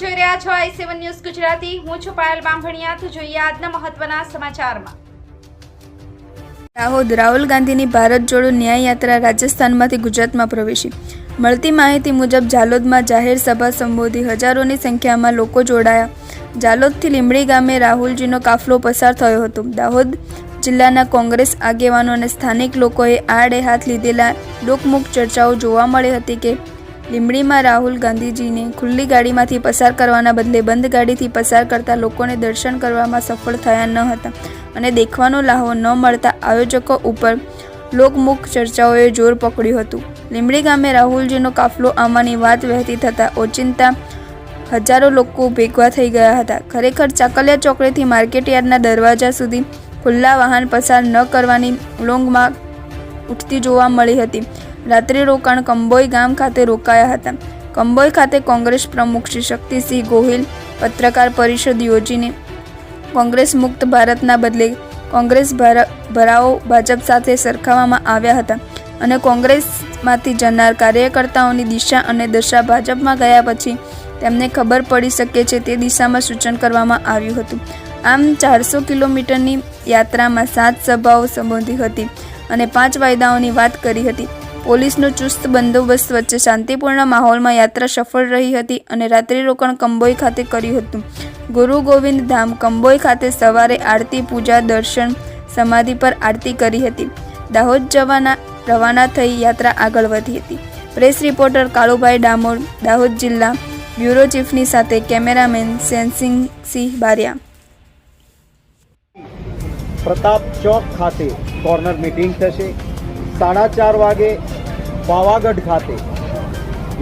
જોઈ રહ્યા છો આઈ સેવન ન્યૂઝ ગુજરાતી. હું છું પાયલ બામભણિયા તો જોઈએ આજના મહત્વના સમાચારમાં. દાહોદ રાહુલ ગાંધીની ભારત જોડો ન્યાય રાજસ્થાનમાંથી ગુજરાતમાં પ્રવેશી. મળતી માહિતી મુજબ જાલોદમાં જાહેર સભા સંબોધી હજારોની સંખ્યામાં લોકો જોડાયા. જાલોદથી લીમડી ગામે રાહુલજીનો કાફલો પસાર થયો હતો. દાહોદ જિલ્લાના કોંગ્રેસ આગેવાનો અને સ્થાનિક લોકોએ આડે હાથ લીધેલા લોકમુખ ચર્ચાઓ જોવા મળી હતી કે લીંબડીમાં રાહુલ ગાંધીજીને ખુલ્લી ગાડીમાંથી પસાર કરવાના બદલે બંધ ગાડીથી પસાર કરતા લોકોને દર્શન કરવામાં સફળ થયા ન હતા અને દેખવાનો લાહો ન મળતા આયોજકો ઉપર લોકમુખ ચર્ચાઓએ જોર પકડ્યું હતું. લીંબડી ગામે રાહુલજીનો કાફલો આવવાની વાત વહેતી થતાં ઓચિંતા હજારો લોકો ભેગા થઈ ગયા હતા. ખરેખર ચાકલિયા ચોકડીથી માર્કેટ યાર્ડના દરવાજા સુધી ખુલ્લા વાહન પસાર ન કરવાની લોંગમાં ઉઠતી જોવા મળી હતી. રાત્રિ રોકાણ કંબોઈ ગામ ખાતે રોકાયા હતા. કંબોઈ ખાતે કોંગ્રેસ પ્રમુખ શ્રી શક્તિસિંહ ગોહિલ પત્રકાર પરિષદ યોજીને કોંગ્રેસ મુક્ત ભારતના બદલે કોંગ્રેસ ભરાઓ ભાજપ સાથે સરખાવવામાં આવ્યા હતા અને કોંગ્રેસમાંથી જનાર કાર્યકર્તાઓની દિશા અને દશા ભાજપમાં ગયા પછી તેમને ખબર પડી શકે છે તે દિશામાં સૂચન કરવામાં આવ્યું હતું. આમ ચારસો કિલોમીટરની યાત્રામાં સાત સભાઓ સંબોધી હતી અને પાંચ વાયદાઓની વાત કરી હતી. પોલીસનો ચુસ્ત બંદોબસ્ત વચ્ચે શાંતિપૂર્ણ માહોલમાં યાત્રા સફળ રહી હતી અને રાત્રિ રોકાણ કંબોઈ ખાતે કર્યું હતું. ગુરુ ગોવિંદ ધામ કંબોઈ ખાતે સવારે આરતી, પૂજા, દર્શન, સમાધિ પર આરતી કરી હતી. દાહોદ જવાના રવાના થઈ યાત્રા આગળ વધી હતી. પ્રેસ રિપોર્ટર કાળુભાઈ ડામોર, દાહોદ જિલ્લા બ્યુરો ચીફની સાથે કેમેરામેન સેન્સિંગ સિંહ બારિયા. પ્રતાપ ચોક ખાતે કોર્નર મીટિંગ થશે. સાડા ચાર વાગે પાવાગઢ ખાતે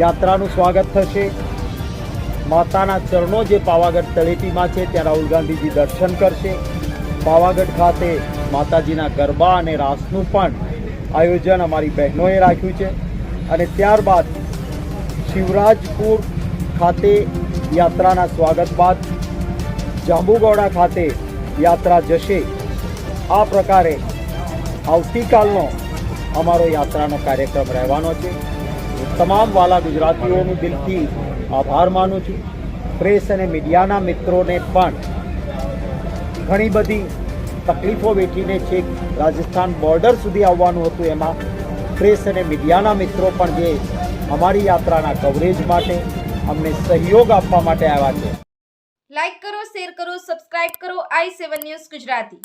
યાત્રાનું સ્વાગત થશે. માતાના ચરણો જે પાવાગઢ તળેટીમાં છે, ત્યાં રાહુલ ગાંધીજી દર્શન કરશે. પાવાગઢ ખાતે માતાજીના ગરબા અને રાસનું પણ આયોજન અમારી બહેનોએ રાખ્યું છે. અને ત્યારબાદ શિવરાજપુર ખાતે યાત્રાના સ્વાગત બાદ જાંબુગોડા ખાતે યાત્રા જશે. આ પ્રકારે આવતીકાલનો અમારો યાત્રાનો કાર્યક્રમ રહેવાનો છે. તમામ વાલા ગુજરાતીઓનું દિલથી આભાર માનું છું. પ્રેસ અને મીડિયાના મિત્રોને પણ ઘણી બધી તકલીફો વેઠીને છેક રાજસ્થાન બોર્ડર સુધી આવવાનું હતું એમાં. પ્રેસ અને મીડિયાના મિત્રો પણ જે અમારી યાત્રાના કવરેજ માટે અમને સહયોગ આપવા માટે આવ્યા છે. લાઈક કરો, શેર કરો, સબસ્ક્રાઇબ કરો. I seven news Gujarati.